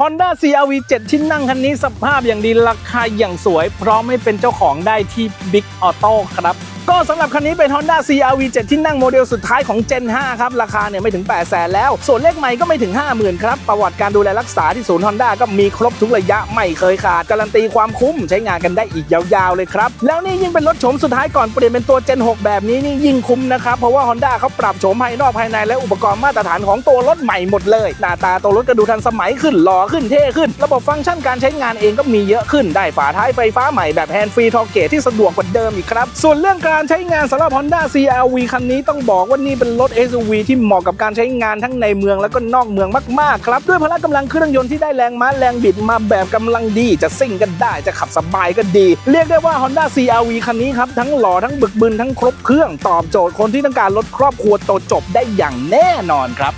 Honda CRV 7 ที่นั่งคันนี้สภาพอย่างดีราคาอย่างสวย พร้อมให้เป็นเจ้าของได้ที่ Big Auto ครับ ก็สำหรับคันนี้เป็น Honda CRV 7 ที่นั่งโมเดลสุดท้ายของ Gen 5 ครับ ราคาเนี่ยไม่ถึง 8 0 0แสนแล้ว ส่วนเลขใหม่ก็ไม่ถึง 50,000 ครับ ประวัติการดูแลรักษาที่ศูนย์ Honda ก็มีครบทุกระยะไม่เคยขาด การันตีความคุ้มใช้งานกันได้อีกยาวๆเลยครับ แล้วนี่ยิ่งเป็นรถโฉมสุดท้ายก่อนเปลี่ยนเป็นตัว Gen 6 แบบนี้นี่ยิ่งคุ้มนะครับเพราะว่า Honda เขาปรับโฉมภายนอกภายในและอุปกรณ์มาตรฐานของตัวรถใหม่หมดเลย หน้าตาตัวรถก็ดูทันสมัยขึ้นหล่อขึ้นเท่ขึ้น ระบบฟังก์ชันการใช้งานเองก็มีเยอะขึ้นได้ฝาท้ายไฟฟ้าใหม่แบบแฮนด์ฟรีทอเกตที่สะดวกกว่าเดิมอีกครับส่วนเรื่องการการใช้งานสำหรับ Honda CRV คันนี้ต้องบอกว่านี่เป็นรถ SUV ที่เหมาะกับการใช้งานทั้งในเมืองแล้วก็นอกเมืองมากๆครับ ด้วยพละกำลังเครื่องยนต์ที่ได้แรงม้าแรงบิดมาแบบกำลังดี จะซิ่งกันได้จะขับสบายก็ดี เรียกได้ว่า Honda CRV คันนี้ครับ ทั้งหล่อทั้งบึกบึนทั้งครบเครื่องตอบโจทย์คนที่ต้องการรถครอบครัวโตจบได้อย่างแน่นอนครับ